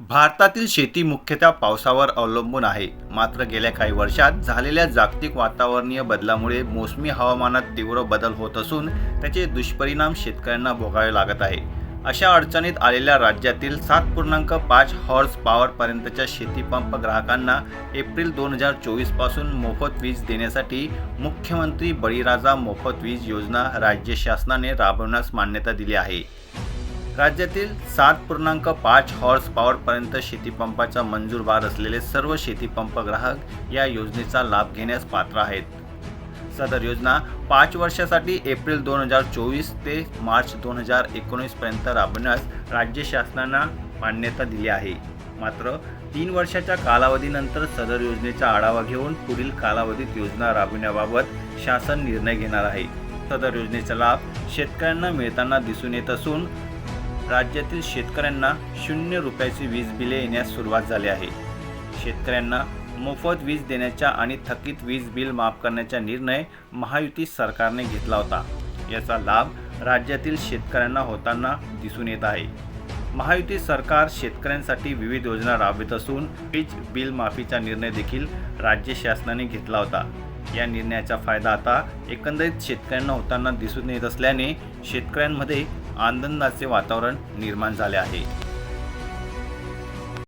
भारतातील शेती मुख्यतः पावसावर अवलंबून आहे. मात्र गेल्या काही वर्षात झालेल्या जागतिक वातावरणीय बदलामुळे मोसमी हवामानात तीव्र बदल होत असून त्याचे दुष्परिणाम शेतकऱ्यांना भोगावे लागत आहे. अशा अडचणीत आलेल्या राज्यातील सात पूर्णांक पाच हॉर्स पॉवरपर्यंतच्या शेतीपंप ग्राहकांना एप्रिल दोन हजार चोवीसपासून मोफत वीज देण्यासाठी मुख्यमंत्री बळीराजा मोफत वीज योजना राज्य शासनाने राबवण्यास मान्यता दिली आहे. राज्यातील सात पूर्णांक पाच हॉर्स पॉवरपर्यंत शेतीपंपाचा मंजूर भार असलेले सर्व शेतीपंप ग्राहक या योजनेचा लाभ घेण्यास पात्र आहेत. सदर योजना पाच वर्षासाठी एप्रिल दोन हजार चोवीस ते मार्च दोन हजार एकोणीसपर्यंत राबवण्यास राज्य शासनानं मान्यता दिली आहे. मात्र तीन वर्षाच्या कालावधीनंतर सदर योजनेचा आढावा घेऊन पुढील कालावधीत योजना राबविण्याबाबत शासन निर्णय घेणार आहे. सदर योजनेचा लाभ शेतकऱ्यांना मिळताना दिसून येत असून राज्यातील शेतकऱ्यांना शून्य रुपयाची वीज बिले येण्यास सुरुवात झाली आहे. शेतकऱ्यांना मोफत वीज देण्याच्या आणि थकीत वीज बिल माफ करण्याचा निर्णय महायुती सरकारने घेतला होता. याचा लाभ राज्यातील शेतकऱ्यांना होताना दिसून येत आहे. महायुती सरकार शेतकऱ्यांसाठी विविध योजना राबवित असून वीज बिल माफीचा निर्णय देखील राज्य शासनाने घेतला होता. या निर्णयाचा फायदा आता एकंदरीत शेतकऱ्यांना होताना दिसून येत असल्याने शेतकऱ्यांमध्ये आनंदाचे वातावरण निर्माण झाले आहे.